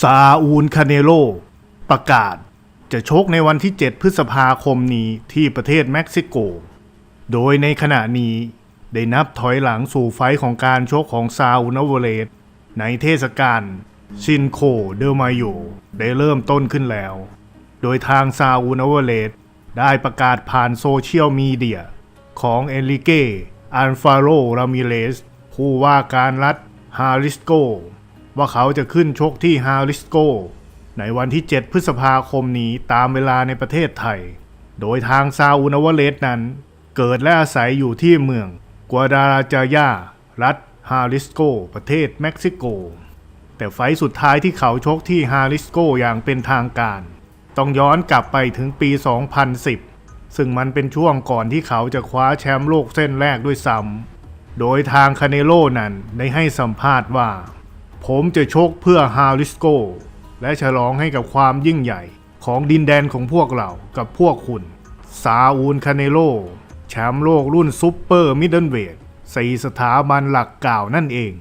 ซาอูลคาเนโล ประกาศ จะชกในวันที่ 7 พฤษภาคมนี้ที่ประเทศเม็กซิโก โดยในขณะนี้ได้นับถอยหลังสู่ไฟของการชกของซาอูนาวเลสในเทศกาลชินโคเดลมาโยได้เริ่มต้นขึ้นแล้ว โดยทางซาอูนาวเลสได้ประกาศผ่านโซเชียลมีเดียของเอลิเกอันฟาโรรามิเลสผู้ว่าการรัฐฮาริสโก ว่าเขาจะขึ้นชกที่ฮาริสโก ในวันที่ 7 พฤษภาคมนี้ตามเวลาในประเทศไทย โดยทางซาอุนาวเลสนั้น เกิดและอาศัยอยู่ที่เมืองกัวดาราจายา รัฐฮาริสโก ประเทศเม็กซิโก แต่ไฟสุดท้ายที่เขาชกที่ฮาริสโกอย่างเป็นทางการ ต้องย้อนกลับไปถึงปี 2010 ซึ่งมันเป็นช่วงก่อนที่เขาจะคว้าแชมป์โลกเส้นแรกด้วยซ้ำโดยทางคาเนโลนั้นได้ให้สัมภาษณ์ว่า ผมจะชกเพื่อฮาริสโก และฉลองให้กับความยิ่งใหญ่ของดินแดนของพวกเรากับพวกคุณ ซาอูลคาเนโล แชมป์โลกรุ่นซุปเปอร์มิดเดิลเวทสี่สถาบันหลักกล่าวนั่นเอง